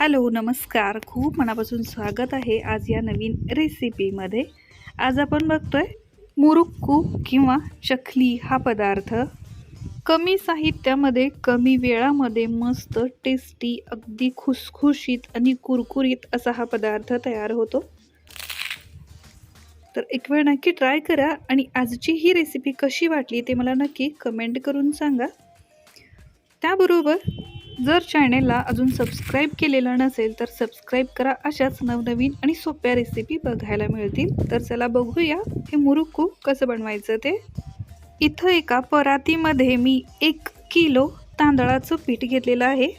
Hello नमस्कार. खूप मनापासून स्वागत आहे आज या नवीन रेसिपीमध्ये. आज आपण बघतोय मुरुक्कू किंवा चखली हा पदार्थ. कमी साहित्यामध्ये कमी वेळामध्ये मस्त टेस्टी अगदी खुसखुशीत आणि कुरकुरीत असा हा पदार्थ तयार होतो. तर एक वेळ नक्की ट्राय करा आणि आजची ही रेसिपी कशी वाटली ते मला नक्की कमेंट करून सांगा. त्याबरोबर जर चॅनेलला अजून सबस्क्राईब केलेलं नसेल तर सबस्क्राईब करा. अशाच नवनवीन आणि सोप्या रेसिपी बघायला मिळतील. तर चला बघूया हे मुरुक्कू कसं बनवायचं ते. इथं एका परातीमध्ये मी एक किलो तांदळाचं पीठ घेतलेलं आहे.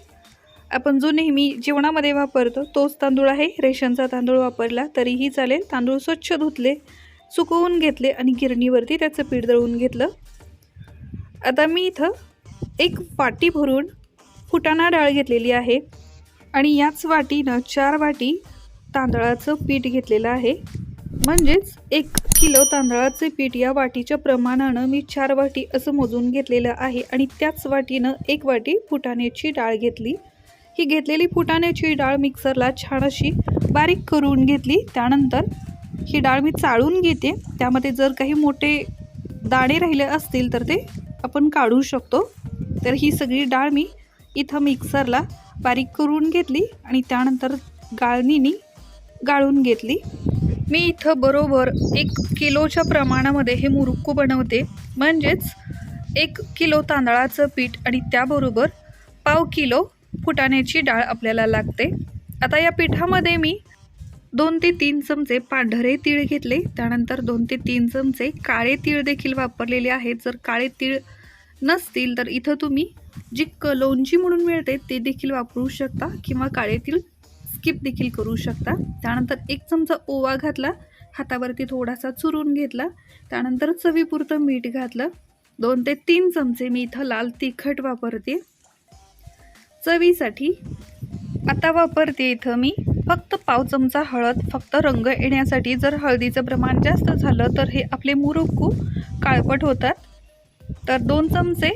आपण जो नेहमी जेवणामध्ये वापरतो तोच तांदूळ आहे. रेशनचा तांदूळ वापरला तरीही चालेल. तांदूळ स्वच्छ धुतले सुकवून घेतले आणि गिरणीवरती त्याचं पीठ दळून घेतलं. आता मी इथं एक वाटी भरून फुटाणा डाळ घेतलेली आहे. आणि याच वाटीनं चार वाटी तांदळाचं पीठ घेतलेलं आहे. म्हणजेच एक किलो तांदळाचे पीठ या वाटीच्या प्रमाणानं मी चार वाटी असं मोजून घेतलेलं आहे. आणि त्याच वाटीनं एक वाटी फुटाण्याची डाळ घेतली. ही घेतलेली फुटाण्याची डाळ मिक्सरला छान अशी बारीक करून घेतली. त्यानंतर ही डाळ मी चाळून घेते. त्यामध्ये जर काही मोठे दाणे राहिले असतील तर ते आपण काढू शकतो. तर ही सगळी डाळ मी इथं मिक्सरला बारीक करून घेतली आणि त्यानंतर गाळणीनी गाळून घेतली. मी इथं बरोबर एक किलोच्या प्रमाणामध्ये हे मुरुक्कू बनवते. म्हणजेच एक किलो तांदळाचं पीठ आणि त्याबरोबर पाव किलो फुटाण्याची डाळ आपल्याला लागते. आता या पिठामध्ये मी दोन ते तीन चमचे पांढरे तीळ घेतले. त्यानंतर दोन ते तीन चमचे काळे तीळ देखील वापरलेले आहेत. जर काळे तीळ नसतील तर इथं तुम्ही जी कलोंजी म्हणून मिळते ते देखील वापरू शकता किंवा काळेतील स्किप देखील करू शकता. त्यानंतर एक चमचा ओवा घातला हातावरती थोडासा चुरून घेतला त्यानंतर चवीपुरतं मीठ घातलं. दोन ते तीन चमचे मी इथं लाल तिखट वापरते. चवीसाठी आता वापरते इथं मी फक्त पाव चमचा हळद फक्त रंग येण्यासाठी जर हळदीचं प्रमाण जास्त झालं तर हे आपले मुरुक्कू काळपट होतात. तर दोन चमचे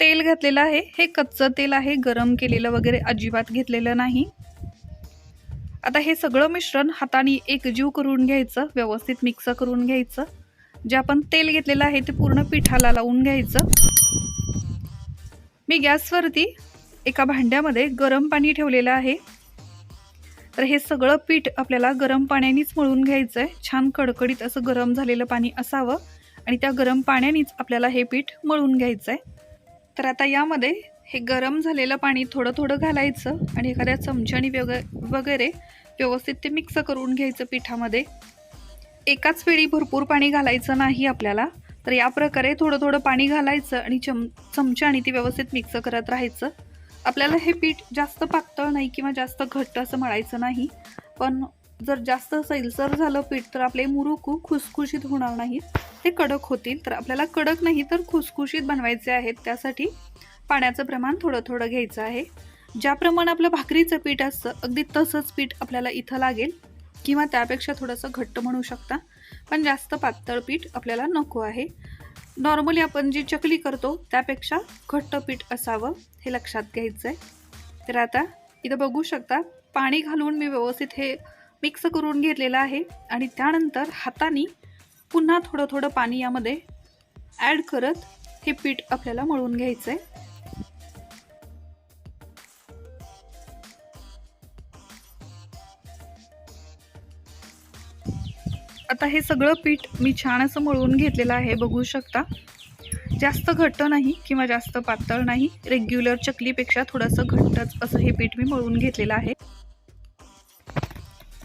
तेल घातलेलं आहे. हे कच्चं तेल आहे. गरम केलेलं वगैरे अजिबात घेतलेलं नाही. आता हे सगळं मिश्रण हाताने एकजीव करून घ्यायचं. व्यवस्थित मिक्स करून घ्यायचं. जे आपण तेल घेतलेलं आहे ते पूर्ण पिठाला लावून घ्यायचं. मी गॅसवरती एका भांड्यामध्ये गरम पाणी ठेवलेलं आहे. तर हे सगळं पीठ आपल्याला गरम पाण्यानेच मळून घ्यायचं आहे छान कडकडीत असं गरम झालेलं पाणी असावं आणि त्या गरम पाण्यानेच आपल्याला हे पीठ मळून घ्यायचं आहे तर आता यामध्ये हे गरम झालेलं पाणी थोडं थोडं घालायचं आणि एखाद्या चमच्याने वग वगैरे व्यवस्थित ते मिक्स करून घ्यायचं पिठामध्ये. एकाच वेळी भरपूर पाणी घालायचं नाही आपल्याला तर या प्रकारे थोडं थोडं पाणी घालायचं आणि चम चमच्याने ते व्यवस्थित मिक्स करत राहायचं. आपल्याला हे पीठ जास्त पातळ नाही किंवा जास्त घट्ट असं मळायचं नाही पण जर जास्त सैलसर झालं पीठ तर आपले मुरुकू खुसखुशीत होणार नाहीत. ते कडक होतील. तर आपल्याला कडक नाही तर खुसखुशीत बनवायचे आहेत. त्यासाठी पाण्याचं प्रमाण थोडं थोडं घ्यायचं आहे. ज्याप्रमाणे आपलं भाकरीचं पीठ असतं अगदी तसंच पीठ आपल्याला इथं लागेल किंवा त्यापेक्षा थोडंसं घट्ट म्हणू शकता. पण जास्त पातळ पीठ आपल्याला नको आहे. नॉर्मली आपण जी चकली करतो त्यापेक्षा घट्ट पीठ असावं हे लक्षात घ्यायचं आहे तर आता इथं बघू शकता पाणी घालून मी व्यवस्थित हे मिक्स करून घेतलेलं आहे. आणि त्यानंतर हाताने पुन्हा थोडं थोडं पाणी यामध्ये ॲड करत हे पीठ आपल्याला मळून घ्यायचं आहे आता हे सगळं पीठ मी छान असं मळून घेतलेलं आहे बघू शकता. जास्त घट्ट नाही किंवा जास्त पातळ नाही रेग्युलर चकलीपेक्षा थोडंसं घट्टच असं हे पीठ मी मळून घेतलेलं आहे.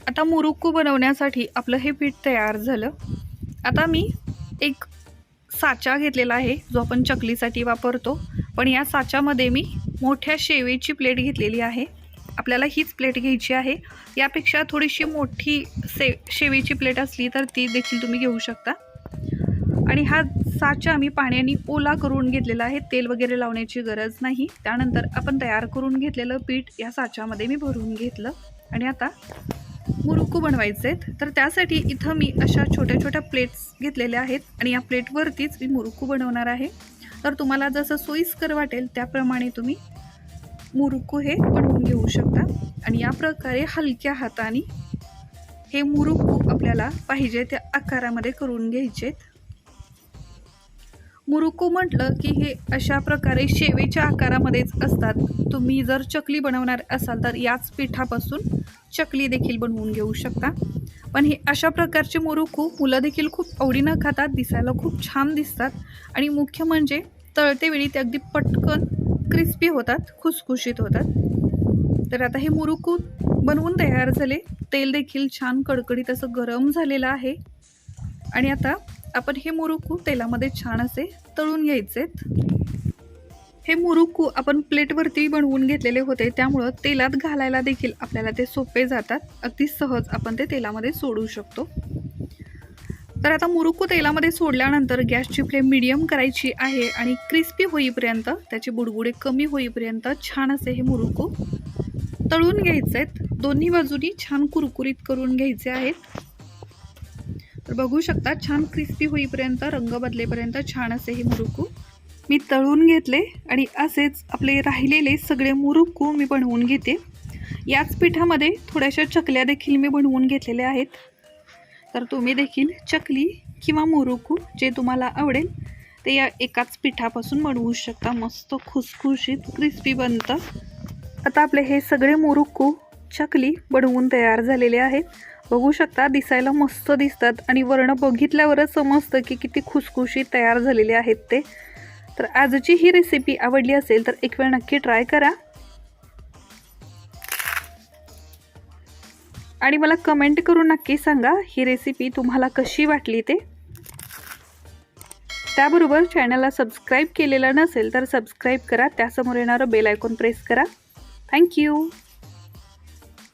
आता मुरुक्कू बनवण्यासाठी आपलं हे पीठ तयार झालं. आता मी एक साचा घेतलेला आहे जो आपण चकलीसाठी वापरतो. पण या साच्यामध्ये मी मोठ्या शेवेची प्लेट घेतलेली आहे. आपल्याला हीच प्लेट घ्यायची आहे. यापेक्षा थोडीशी मोठी से शेवेची प्लेट असली तर ती देखील तुम्ही घेऊ शकता. आणि हा साचा मी पाण्याने ओला करून घेतलेला आहे. तेल वगैरे लावण्याची गरज नाही. त्यानंतर आपण तयार करून घेतलेलं पीठ या साच्यामध्ये मी भरून घेतलं. आणि आता मुरुक्कू बनवायचे आहेत. तर त्यासाठी इथं मी अशा छोट्या छोट्या प्लेट्स घेतलेल्या आहेत आणि या प्लेटवरतीच मी मुरुकू बनवणार आहे. तर तुम्हाला जसं सोयीस्कर वाटेल त्याप्रमाणे तुम्ही मुरुकू हे बनवून घेऊ शकता. आणि या प्रकारे हलक्या हाताने हे मुरुकू आपल्याला पाहिजे त्या आकारामध्ये करून घ्यायचे मुरुकू म्हटलं की हे अशा प्रकारे शेवेच्या आकारामध्येच असतात. तुम्ही जर चकली बनवणार असाल तर याच पिठापासून चकली देखील बनवून घेऊ शकता. पण हे अशा प्रकारचे मुरुकू मुलं देखील खूप आवडीनं खातात दिसायला खूप छान दिसतात. आणि मुख्य म्हणजे तळते वेळी ते अगदी पटकन क्रिस्पी होतात खुसखुशीत होतात. तर आता हे मुरुकू बनवून तयार झाले. तेल देखील छान कडकडीत असं गरम झालेलं आहे. आणि आता आपण हे मुरुकू तेलामध्ये छान असे तळून घ्यायचेत. हे मुरुकू आपण प्लेटवरती बनवून घेतलेले होते त्यामुळं तेलात घालायला देखील आपल्याला ते सोपे जातात. अगदी सहज आपण ते तेलामध्ये सोडू शकतो. तर आता मुरुकू तेलामध्ये सोडल्यानंतर गॅसची फ्लेम मिडियम करायची आहे आणि क्रिस्पी होईपर्यंत त्याचे बुडबुडे कमी होईपर्यंत छान असे हे मुरुकू तळून घ्यायचे आहेत दोन्ही बाजूनी छान कुरकुरीत करून घ्यायचे आहेत. तर बघू शकता छान क्रिस्पी होईपर्यंत रंग बदलेपर्यंत छान असे हे मुरुकू मी तळून घेतले आणि असेच आपले राहिलेले सगळे मुरुकू मी बनवून घेते. याच पिठामध्ये थोड्याशा चकल्या देखील मी बनवून घेतलेल्या आहेत. तर तुम्ही देखील चकली किंवा मुरुकू जे तुम्हाला आवडेल ते या एकाच पिठापासून बनवू शकता. मस्त खुसखुशीत क्रिस्पी बनतं. आता आपले हे सगळे मुरुकू चकली बनवून तयार झालेले आहेत. बघू शकता दिसायला मस्त दिसतात आणि वर्ण बघितल्यावरच समजतं की किती खुसखुशी तयार झालेले आहेत ते. तर आजची ही रेसिपी आवडली असेल तर एक वेळ नक्की ट्राय करा. आणि मला कमेंट करून नक्की सांगा ही रेसिपी तुम्हाला कशी वाटली ते. त्याबरोबर चॅनलला सबस्क्राईब केलेलं नसेल तर सबस्क्राईब करा त्यासमोर येणारं बेल आयकॉन प्रेस करा. Thank you